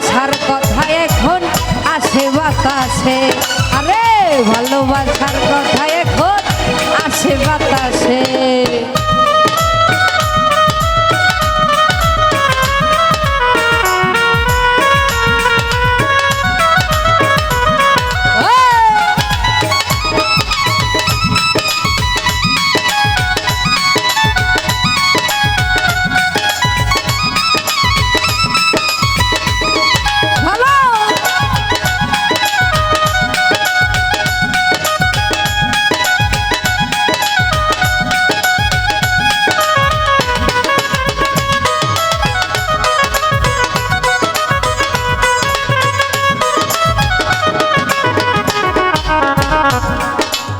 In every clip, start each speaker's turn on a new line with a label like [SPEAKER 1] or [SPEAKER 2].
[SPEAKER 1] ভালোবাসার কথা এখন আসে বাতাসে। আরে ভালোবাসার কথা এখন আসে বাতাসে।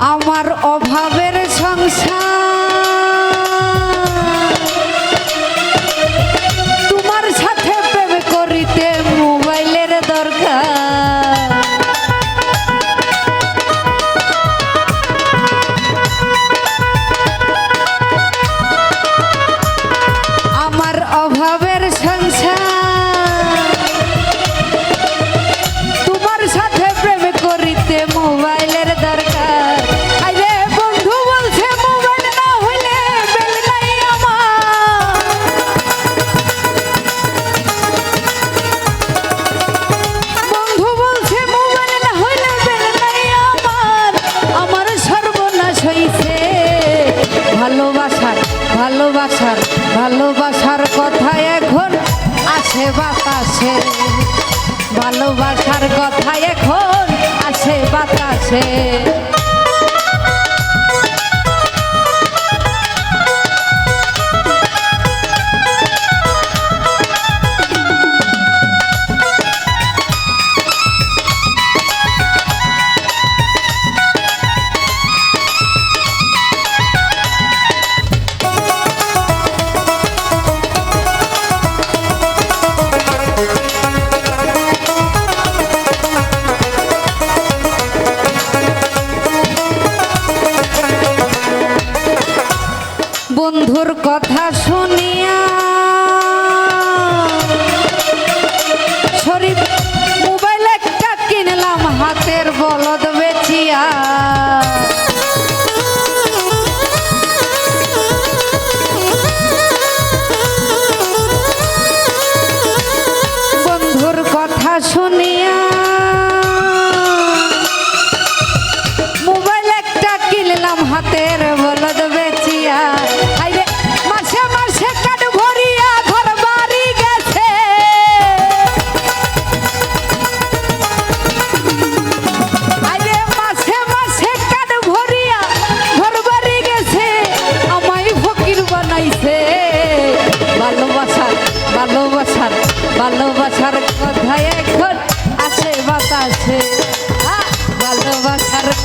[SPEAKER 1] আমার অভাবের সংসার। ভালোবাসার কথা এখন আছে বাতাসে। ভালোবাসার কথা এখন আছে বাতাসে।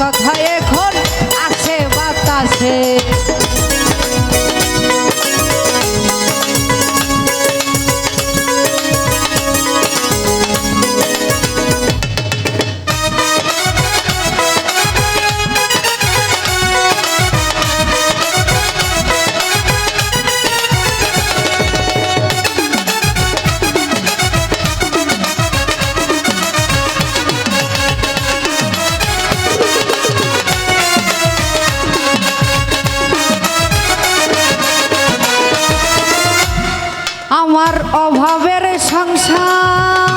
[SPEAKER 1] কথা এখন আছে বাতাসে। আমার অভাবের সংসার।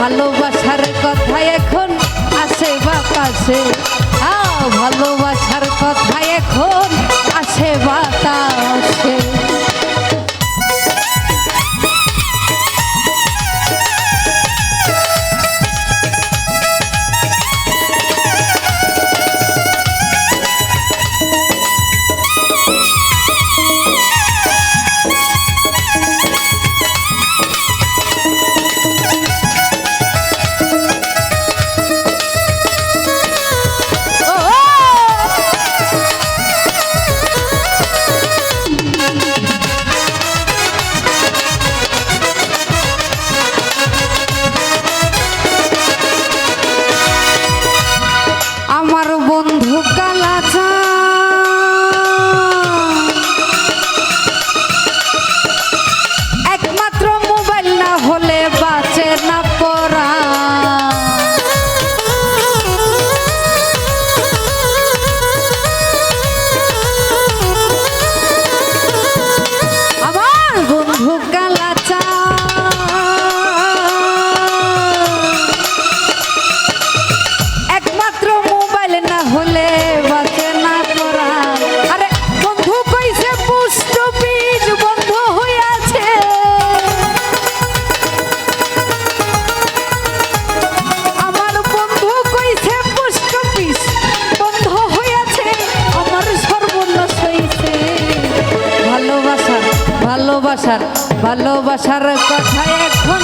[SPEAKER 1] ভালোবাসার কথা এখন আসে বাতাসে। আ ভালোবাসার কথা এখন ভালোবাসার ভালোবাসার কথা এখন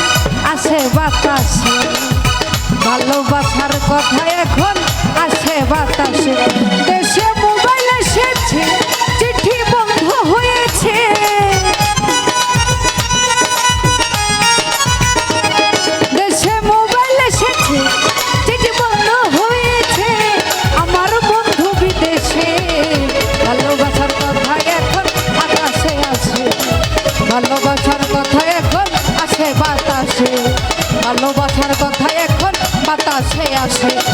[SPEAKER 1] আসে বাতাসে। ভালোবাসার কথা এখন আসে বাতাসে। দেশে মোবাইল এসেছে আসে